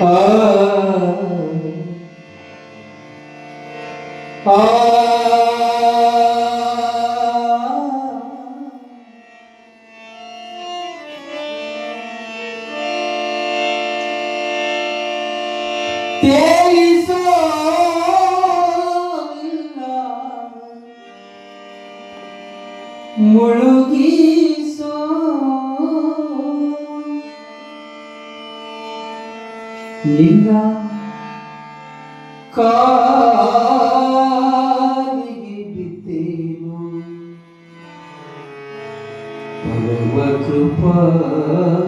아, 아, 대선나 물론 না Parva Krupa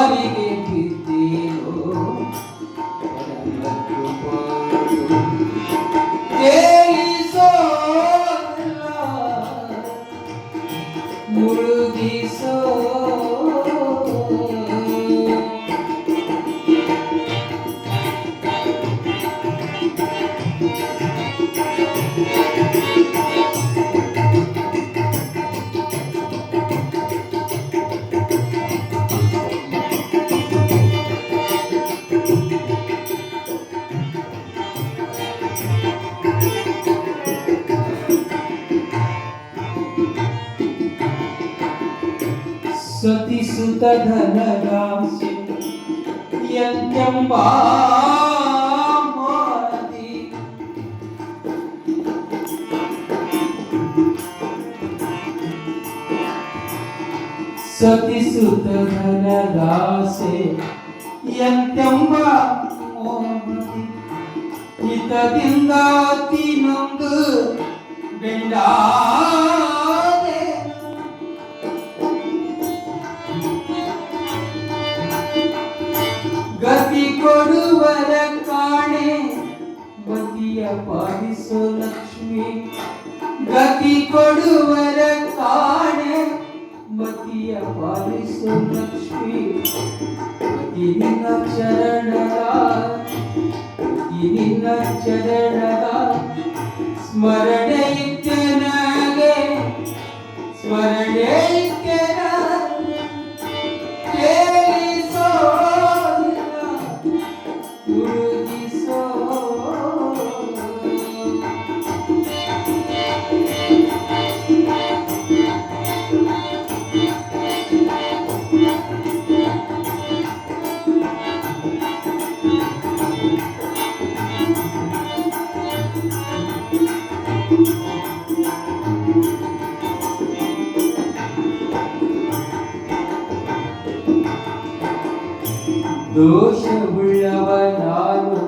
ಸತಿಸುತ ಧನರಾಶಿ ಎಂಬ ಮಾದಿ ಸತಿಸುತ ಧನರಾಸೆ ಎಂತೆಂಬ ಮೋದಿ ಹಿತದಿಂದ ತಿನ್ನೊಂದು ಬೆಂಡಾದೆ ಪಾಲಿಸೋ ಲಕ್ಷ್ಮಿ ಗತಿ ನಿನ್ನ ಚರಣದ ಗತಿ ನಿನ್ನ ಚರಣದ ಸ್ಮರಣೆ ಸ್ಮರಣೆ ദോഷമുള്ളവ നാനു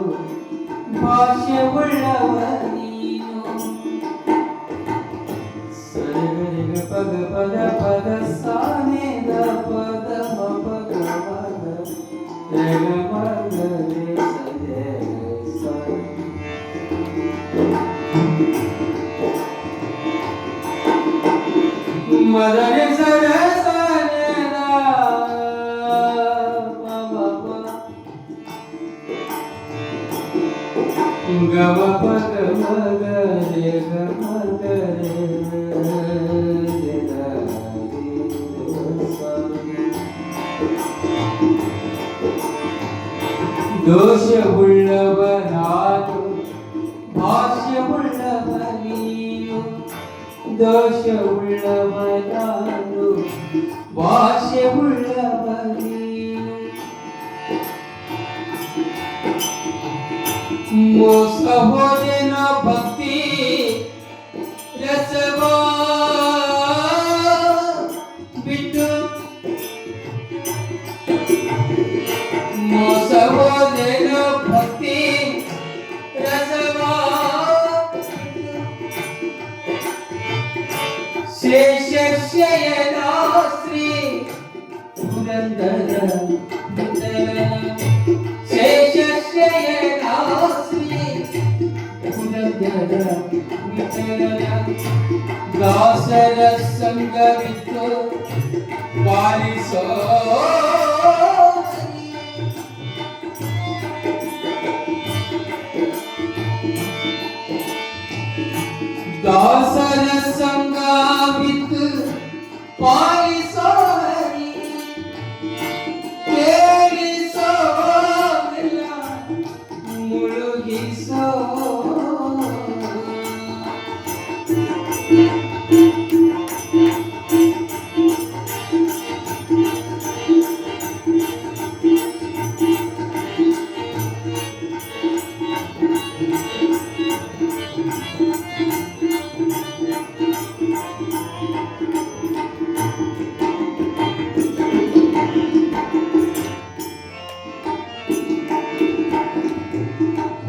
ഭാഷമുള്ളവ നീനു സരഗരിക പദ പദ പദ സാനേദ പദ മപ ഗമദ രഗമദ മദ രസ గమ పద మద దోషముళ్ళవనాదు భాష్యముళ్ళవనీయు దోషముళ్ళవనాదు భాష్యముళ్ళ Mo sa na Dasara సంగవితో పాలిసో Dasara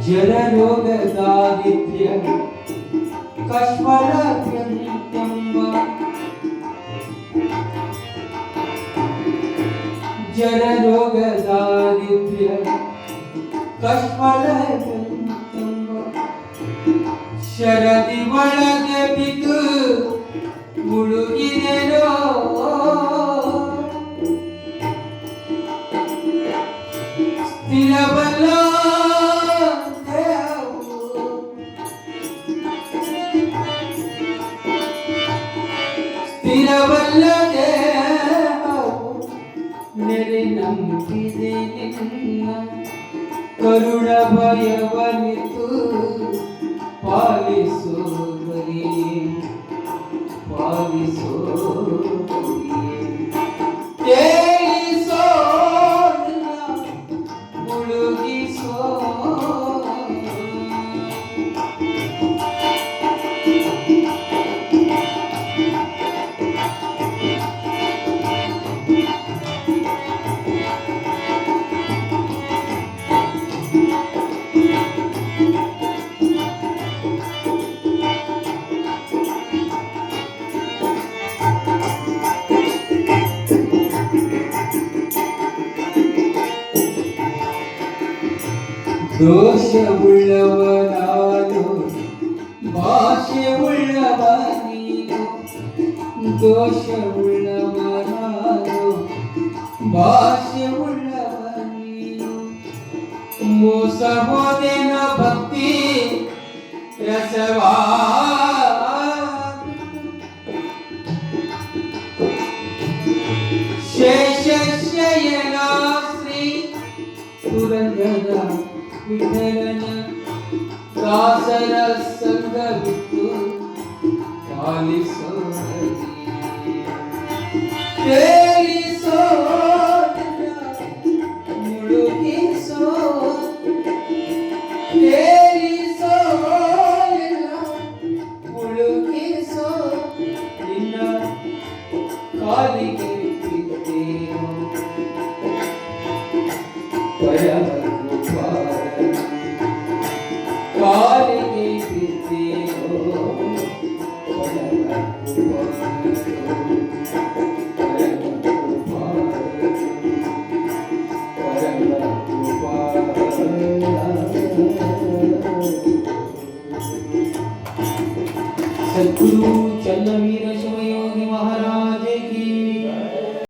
जलरोगदादित्यं कष्मलग्रन्थं वा जलरोगदादित्यं कष्मलग्रन्थं वा शरदि ದೇಹವು ನೆರೆ ನಂಬಿದೆ ನಿನ್ನ ಕರುಣ ಭಯವನಿತು ಪಾಲಿಸೋ ಪಾಲಿಸೋ ದೋಷವುಳ್ಳವನಾನು ಭಾಷೆಯುಳ್ಳವ ನೀನು ದೋಷವುಳ್ಳವನಾನು ಭಾಷೆಯುಳ್ಳವ ನೀನು ಮೋಸ ಹೋದೆನ ಭಕ್ತಿ ರಸವಾ ದಾಸರ ಸಂಗವಿತ್ತು ಪಾಲಿಸೋ ತೇಲಿಸೋ ಮುಳುಗಿಸೋ. ತೇಲಿಸೋ ಮುಳುಗಿಸೋ. ನಿನ್ನ ಕಾಲಿಗೆ